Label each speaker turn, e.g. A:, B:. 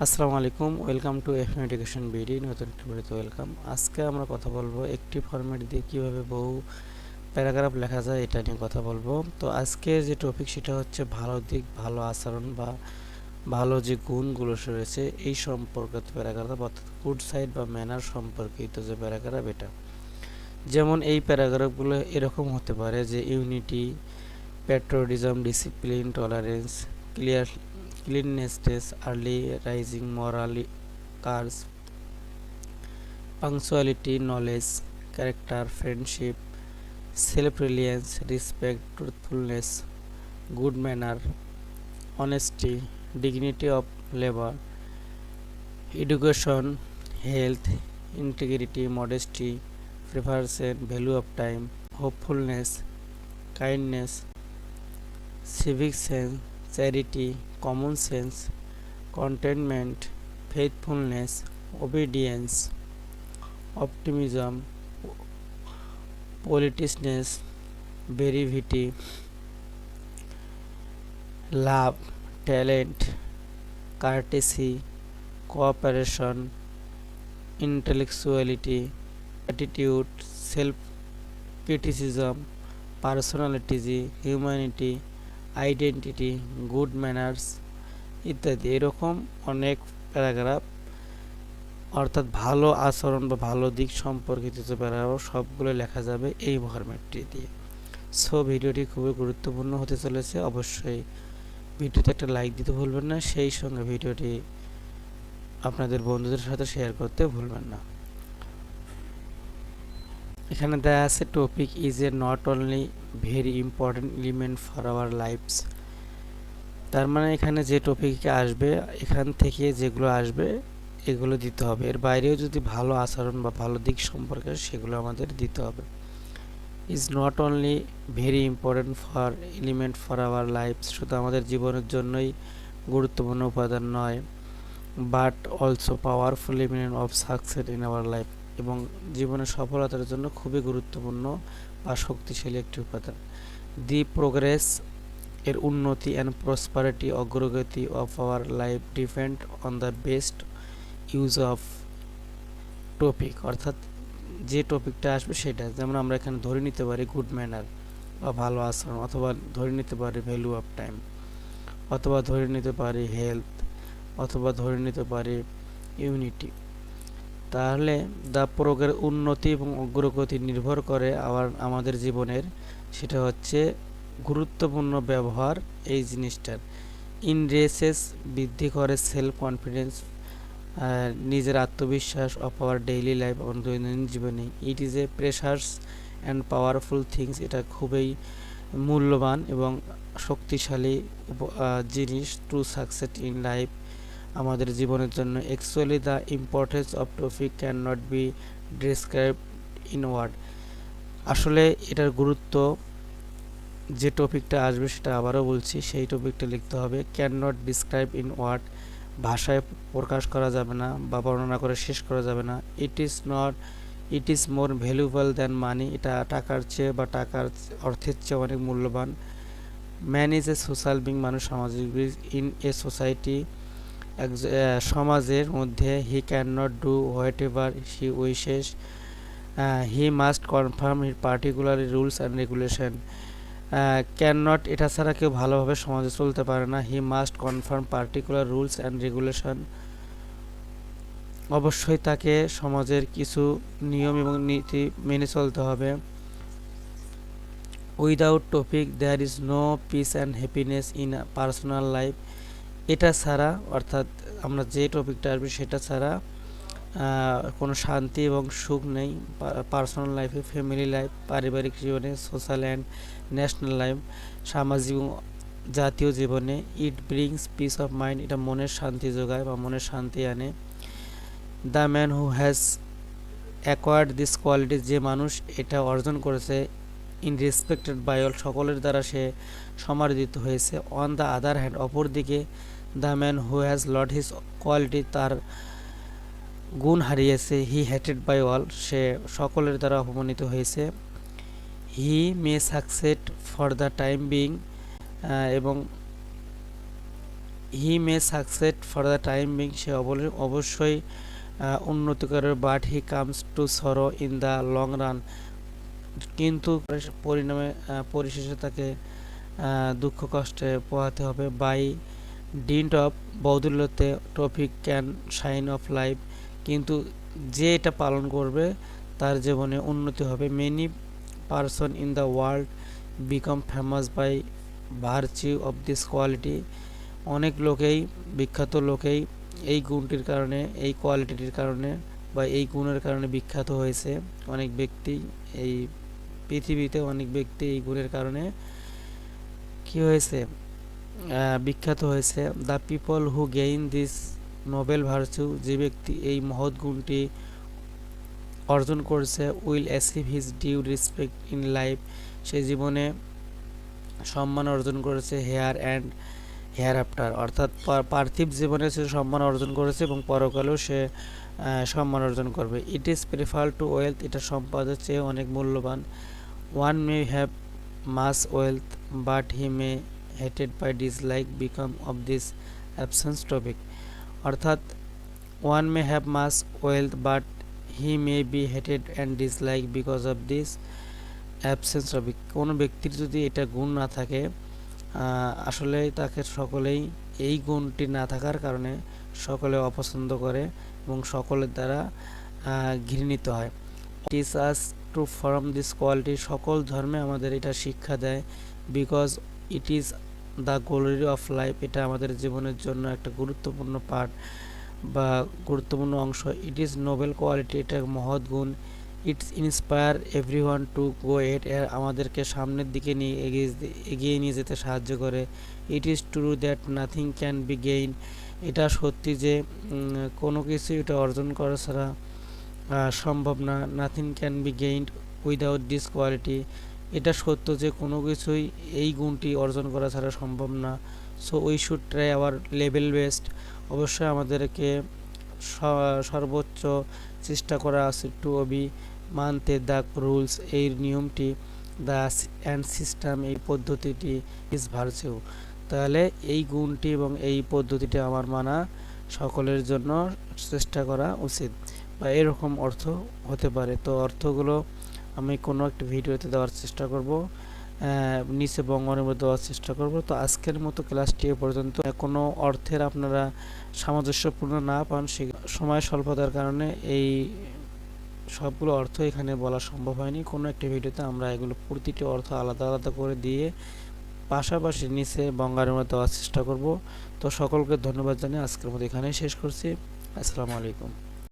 A: আসসালামু আলাইকুম, welcome to F education BD নতুন একটি ভিডিওতে ওয়েলকাম। আজকে আমরা কথা বলব একটি ফরম্যাট দিয়ে কীভাবে বহু প্যারাগ্রাফ লেখা যায় এটা নিয়ে কথা বলব। তো আজকে যে টপিক সেটা হচ্ছে ভালো দিক, ভালো আচরণ বা ভালো যে গুণগুলো রয়েছে, এই সম্পর্কিত প্যারাগ্রাফ অর্থাৎ গুড সাইড বা ম্যানার সম্পর্কিত যে প্যারাগ্রাফ এটা। যেমন এই প্যারাগ্রাফগুলো এরকম হতে পারে যে unity patriotism discipline tolerance clear cleanliness, early rising moral cars, punctuality, knowledge, character, friendship, self-reliance, respect, truthfulness, good manner, honesty, dignity of labor, education, health, integrity, modesty, preparation, value of time, hopefulness, kindness, civic sense, charity, common sense, contentment, faithfulness, obedience, optimism, politicness, brevity, love, talent, courtesy, cooperation, intellectuality, attitude, self criticism, personality, humanity, identity good manners ইত্যাদি। এরকম অনেক paragraph, অর্থাৎ ভালো আচরণ বা ভালো দিক সম্পর্কিত প্যারাগ্রাফ সবগুলো লেখা যাবে এই ফরম্যাটটি দিয়ে। সো ভিডিওটি খুবই গুরুত্বপূর্ণ হতে চলেছে। অবশ্যই ভিডিওতে একটা লাইক দিতে ভুলবেন না। সেই সঙ্গে ভিডিওটি আপনাদের বন্ধুদের সাথে শেয়ার করতে ভুলবেন না। এখানে দেয়া আছে topic is a not only very important element for our lifes তার মানে এখানে যে টপিক আসবে, এখান থেকে যেগুলো আসবে, এগুলো দিতে হবে। এর বাইরেও যদি ভালো আচরণ বা ভালো দিক সম্পর্কে সেগুলো আমাদের দিতে হবে। Is not only very important for element for our life শুধু আমাদের জীবনের জন্যই গুরুত্বপূর্ণ উপাদান নয় but also powerful element of success in our life এবং জীবনের সফলতার জন্য খুবই গুরুত্বপূর্ণ বা শক্তিশালী একটি উপাদান। দি প্রোগ্রেস এর উন্নতি অ্যান্ড প্রসপারিটি অগ্রগতি of our life depend on the best use of topic অর্থাৎ যে টপিকটা আসবে সেটা। যেমন আমরা এখানে ধরে নিতে পারি গুড ম্যানার বা ভালো আচরণ, অথবা ধরে নিতে পারি ভ্যালু অফ টাইম অথবা ধরে নিতে পারি হেলথ অথবা ধরে নিতে পারি ইউনিটি তাহলে দ্য প্রোগের উন্নতি এবং অগ্রগতি নির্ভর করে আবার আমাদের জীবনের, সেটা হচ্ছে গুরুত্বপূর্ণ ব্যবহার এই জিনিসটার। ইনরেসেস বৃদ্ধি করে সেলফ কনফিডেন্স নিজের আত্মবিশ্বাস অফ আওয়ার ডেইলি লাইফ আমার দৈনন্দিন জীবনে। It is a precious and powerful things এটা খুবই মূল্যবান এবং শক্তিশালী জিনিস টু সাকসেস ইন লাইফ আমাদের জীবনের জন্য actually the importance of topic can not be describe in word আসলে এটার গুরুত্ব যে টপিকটা আসবে সেটা আবারও বলছি, সেই টপিকটা লিখতে হবে can not describe in word ভাষায় প্রকাশ করা যাবে না বা বর্ণনা করে শেষ করা যাবে না। It is not it is more valuable than money এটা টাকার চেয়ে বা টাকার অর্থের চেয়ে অনেক মূল্যবান। Man is a social being মানুষ সামাজিক ইন এ সোসাইটি সমাজের মধ্যে he can not do whatever he wishes he must confirm he particular rules and regulation can not এটা ছাড়া কেউ ভালোভাবে সমাজে চলতে পারে না। He must confirm particular rules and regulation অবশ্যই তাকে সমাজের কিছু নিয়ম এবং নীতি মেনে চলতে হবে। Without topic there is no peace and happiness in personal life এটা ছাড়া, অর্থাৎ আমরা যে টপিকটা আসবে সেটা ছাড়া কোনো শান্তি এবং সুখ নেই পার্সোনাল লাইফে ফ্যামিলি লাইফ পারিবারিক জীবনে সোশ্যাল অ্যান্ড ন্যাশনাল লাইফ সামাজিক জাতীয় জীবনে। It brings peace of mind এটা মনের শান্তি যোগায় বা মনের শান্তি আনে। The man who has acquired this quality যে মানুষ এটা অর্জন করেছে ইন রেসপেক্টেড বাই অল সকলের দ্বারা সে সমাদৃত হয়েছে। অন দ্য আদার হ্যান্ড অপরদিকে the man who has lost his quality তার গুণ হারিয়েছে হি হ্যাটেড বাই অল সে সকলের দ্বারা অপমানিত হয়েছে। He may succeed for the time being এবং he may succeed for the time being সে অবশ্যই উন্নতি করে but he comes to sorrow in the long run. কিন্তু পরিণামে পরিশেষে তাকে দুঃখ কষ্টে পোহাতে হবে। By dint of বৌদুল্যতে topic can shine of life. কিন্তু যে এটা পালন করবে, তার জীবনে উন্নতি হবে। Many person in the world become famous by virtue of this quality. অনেক লোকেই, বিখ্যাত লোকেই এই গুণটির কারণে, এই কোয়ালিটির কারণে বা এই গুণের কারণে বিখ্যাত হয়েছে। অনেক ব্যক্তি এই পৃথিবীতে অনেক ব্যক্তি এই গুণের কারণে কি হয়েছে? বিখ্যাত হয়েছে। The people who gain this noble virtue যে ব্যক্তি এই মহৎ গুণটি অর্জন করেছে will achieve his due respect in life সে জীবনে সম্মান অর্জন করেছে হেয়ার অ্যান্ড হেয়ার আফটার অর্থাৎ পার্থিব জীবনে সে সম্মান অর্জন করেছে এবং পরকালেও সে সম্মান অর্জন করবে। It is prefer to wealth এটা সম্পদের চেয়ে অনেক মূল্যবান। One may have mass wealth but he may hated by dislike become of this absence topic অর্থাৎ one may have mass wealth but he may be hated and dislike because of this absence topic কোনো ব্যক্তির যদি এটা গুণ না থাকে আসলে তাকে সকলেই এই গুণটি না থাকার কারণে সকলে অপছন্দ করে এবং সকলের দ্বারা ঘৃণিত হয়। Teach us to form this quality, সকল ধর্মে আমাদের এটা শিক্ষা দেয় because it is the glory of life এটা আমাদের জীবনের জন্য একটা গুরুত্বপূর্ণ পার্ট বা গুরুত্বপূর্ণ অংশ। ইট ইজ নোবেল কোয়ালিটি এটা মহৎ গুণ। It's inspire every one to go at আমাদেরকে সামনের দিকে নিয়ে এগিয়ে এগিয়ে নিয়ে যেতে সাহায্য করে। It is true that nothing can be gain এটা সত্যি যে কোনো কিছু এটা অর্জন করা ছাড়া সম্ভব না। Nothing can be gained without this quality এটা সত্য যে কোনো কিছুই এই গুণটি অর্জন করা ছাড়া সম্ভব না। So we should try our level best অবশ্যই আমাদেরকে সর্বোচ্চ চেষ্টা করা উচিত টু অবি মানতে। দ্য রুলস এই নিয়মটি দ্য অ্যান্ড সিস্টেম এই পদ্ধতিটি ইজ ভার্চিউ তাহলে এই গুণটি এবং এই পদ্ধতিটি আমার মানা। সকলের জন্য চেষ্টা করা উচিত। বা এরকম অর্থ হতে পারে। তো অর্থগুলো আমি কোনো একটা ভিডিওতে দেওয়ার চেষ্টা করব। নিচে বঙ্গনের মধ্যে দেওয়ার চেষ্টা করব। তো আজকের মতো ক্লাসটি এ পর্যন্ত। কোনো অর্থের আপনারা সামঞ্জস্যপূর্ণ না পান, সে সময় স্বল্পতার কারণে এই সবগুলো অর্থ এখানে বলা সম্ভব হয়নি। কোনো একটা ভিডিওতে আমরা এগুলো প্রতিটি অর্থ আলাদা আলাদা করে দিয়ে পাশাপাশি নিচে বঙ্গারের মধ্যে দেওয়ার চেষ্টা করব। তো সকলকে ধন্যবাদ জানিয়ে আজকের মতো এখানেই শেষ করছি। আসসালামু আলাইকুম।